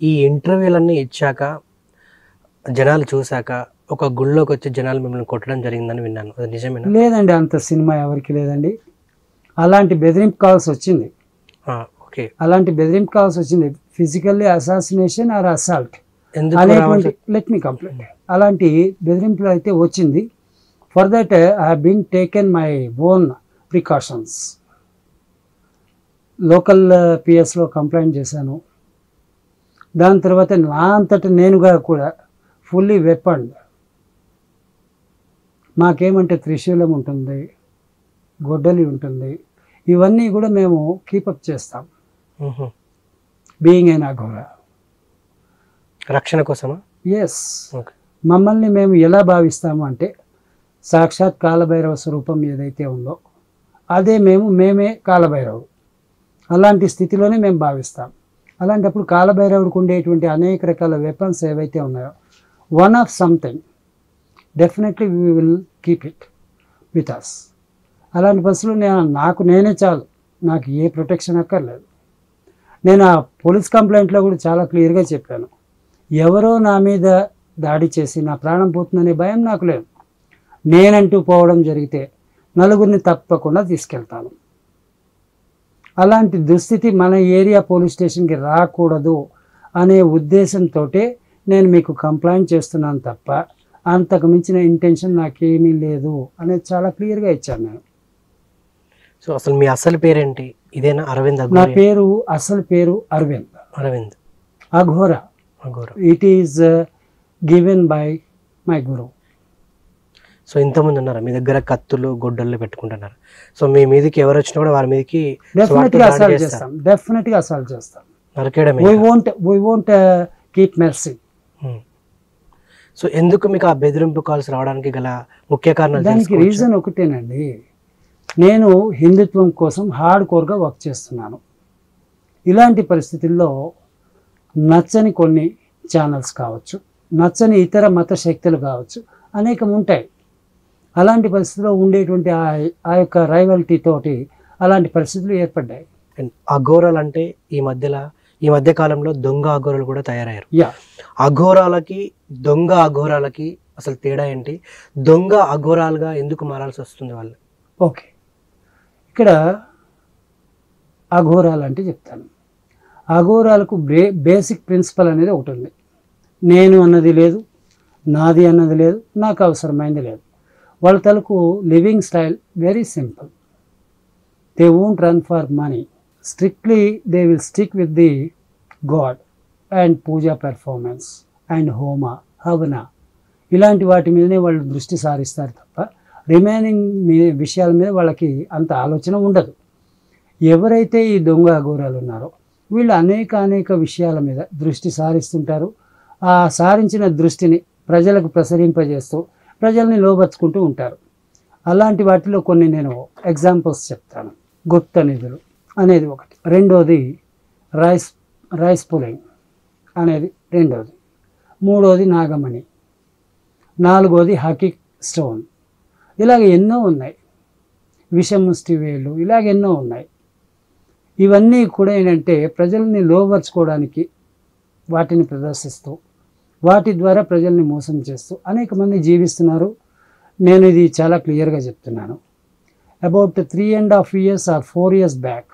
ఈ ఇంటర్వ్యూలన్నీ ఇచ్చాక జనాలు చూశాక ఒక గుళ్ళోకి వచ్చి జనాలు మిమ్మల్ని కొట్టడం జరిగిందని విన్నాను. అది నిజమేనా? లేదండి అంత సినిమా ఎవరికి లేదండి. అలాంటి బెదిరింపు కాల్స్ వచ్చింది. ఓకే. అలాంటి బెదిరింపు కాల్స్ వచ్చింది. ఫిజికల్లీ అసాసినేషన్ ఆర్ అసాల్ట్ అనేటువంటి లెట్ మీ కంప్లీట్ అలాంటి బెదిరింపులు అయితే వచ్చింది. For that I been taken my own precautions local పిఎస్లో complaint చేశాను. దాని తర్వాత నా అంతట నేనుగా కూడా ఫుల్లీ వెపన్ మాకేమంటే త్రిశూలం ఉంటుంది గొడ్డలి ఉంటుంది. ఇవన్నీ కూడా మేము కీపప్ చేస్తాం. బీయింగ్ అయినా కూడా రక్షణ కోసమా? ఎస్ మమ్మల్ని మేము ఎలా భావిస్తాము అంటే సాక్షాత్ కాలభైరవ స్వరూపం ఏదైతే ఉందో అదే మేము మేమే కాలభైరవుడు అలాంటి స్థితిలోనే మేము భావిస్తాం. అలాంటప్పుడు కాలభైరవుడికి ఉండేటువంటి అనేక రకాల వెపన్స్ ఏవైతే ఉన్నాయో one of something definitely we will keep it with us అలాంటి బస్సులు నేను నాకు నేనే చాలు. నాకు ఏ ప్రొటెక్షన్ అక్కర్లేదు. నేను ఆ పోలీస్ కంప్లైంట్లో కూడా చాలా క్లియర్గా చెప్పాను. ఎవరో నా మీద దాడి చేసి నా ప్రాణం పోతుందనే భయం నాకు లేదు. నేనంటూ పోవడం జరిగితే నలుగురిని తప్పకుండా తీసుకెళ్తాను. అలాంటి దుస్థితి మన ఏరియా పోలీస్ స్టేషన్కి రాకూడదు అనే ఉద్దేశంతో నేను మీకు కంప్లైంట్ చేస్తున్నాను తప్ప అంతకు మించిన ఇంటెన్షన్ నాకేమీ లేదు అనేది చాలా క్లియర్గా ఇచ్చాను నేను. సో అసలు మీ అసలు పేరేంటి? ఇదేనా అరవింద్ నా పేరు అసలు పేరు Aravind. Aravind. Aghora. Aghora. It is given by my guru so ఇంతమంది ఉన్నారా. మీ దగ్గర కత్తులు గొడ్డళ్ళు పెట్టుకుంటున్నారు. సో మీ మీదకి ఎవరు వచ్చినా కూడా వారి మీదకి అసాల్ట్. చేస్తాం. డెఫినెట్గా అసాల్ట్ చేస్తాం. నరకేయడమే we won't we won't keep mercy. So ఎందుకు మీకు ఆ బెదిరింపు కాల్స్ రావడానికి గల ముఖ్య కారణాలు దానికి? రీజన్ ఒకటేనండి. నేను హిందుత్వం కోసం హార్డ్ కోర్గా వర్క్ చేస్తున్నాను. ఇలాంటి పరిస్థితుల్లో నచ్చని కొన్ని ఛానల్స్ కావచ్చు నచ్చని ఇతర మత శక్తులు కావచ్చు అనేకం ఉంటాయి. అలాంటి పరిస్థితుల్లో ఉండేటువంటి ఆ ఆ యొక్క rivalry తోటి అలాంటి పరిస్థితులు ఏర్పడ్డాయి. అఘోరాలు అంటే ఈ మధ్యలో ఈ మధ్య కాలంలో దొంగ అఘోరాలు కూడా తయారయ్యారు. యా. అఘోరాలకి దొంగ అఘోరాలకి అసలు తేడా ఏంటి? దొంగ అఘోరాలుగా ఎందుకు మారాల్సి వస్తుంది వాళ్ళు? ఓకే. ఇక్కడ అఘోరాలు అంటే చెప్తాను. అఘోరాలకు బే బేసిక్ ప్రిన్సిపల్ అనేది ఒకటి ఉంది. నేను అన్నది లేదు నాది అన్నది లేదు నాకు అవసరమైంది లేదు. వాళ్ళ తలకు living style very simple. They won't run for money strictly they will stick with the god and puja performance and homa havana. ఇలాంటి వాటి మీదనే వాళ్ళు దృష్టి సారిస్తారు తప్ప రిమైనింగ్ మీ విషయాల మీద వాళ్ళకి అంత ఆలోచన ఉండదు. ఎవరైతే ఈ దొంగ అఘోరాలు ఉన్నారో వీళ్ళు అనేక అనేక విషయాల మీద దృష్టి సారిస్తుంటారు. ఆ సారించిన దృష్టిని ప్రజలకు ప్రసరింపజేస్తూ ప్రజల్ని లోబర్చుకుంటూ ఉంటారు. అలాంటి వాటిలో కొన్ని నేను ఎగ్జాంపుల్స్ చెప్తాను. గుప్త నిధులు అనేది ఒకటి. రెండోది రైస్ రైస్ పులింగ్ అనేది రెండోది. మూడోది నాగమణి. నాలుగోది హాకీ స్టోన్. ఇలాగ ఎన్నో ఉన్నాయి. విషముష్టి వేళ్ళు ఇలాగ ఎన్నో ఉన్నాయి. ఇవన్నీ కూడా ఏంటంటే ప్రజల్ని లోబర్చుకోవడానికి వాటిని ప్రదర్శిస్తూ వాటి ద్వారా ప్రజల్ని మోసం చేస్తూ అనేక మంది జీవిస్తున్నారు. నేను ఇది చాలా క్లియర్గా చెప్తున్నాను. About three and half years or four years back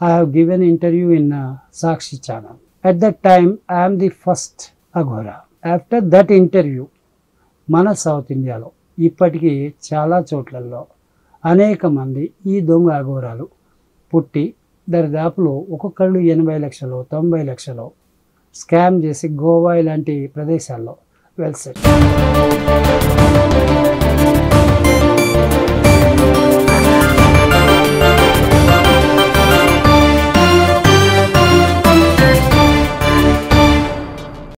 I have given interview in Sakshi channel at that time I'm the first Aghora after that interview మన సౌత్ ఇండియాలో ఇప్పటికీ చాలా చోట్లలో అనేక మంది ఈ దొంగ అఘోరాలు పుట్టి దరిదాపులో ఒక్కొక్కళ్ళు ఎనభై లక్షలు తొంభై లక్షలు స్కామ్ చేసి గోవా ఇలాంటి ప్రదేశాల్లో. వెల్సెట్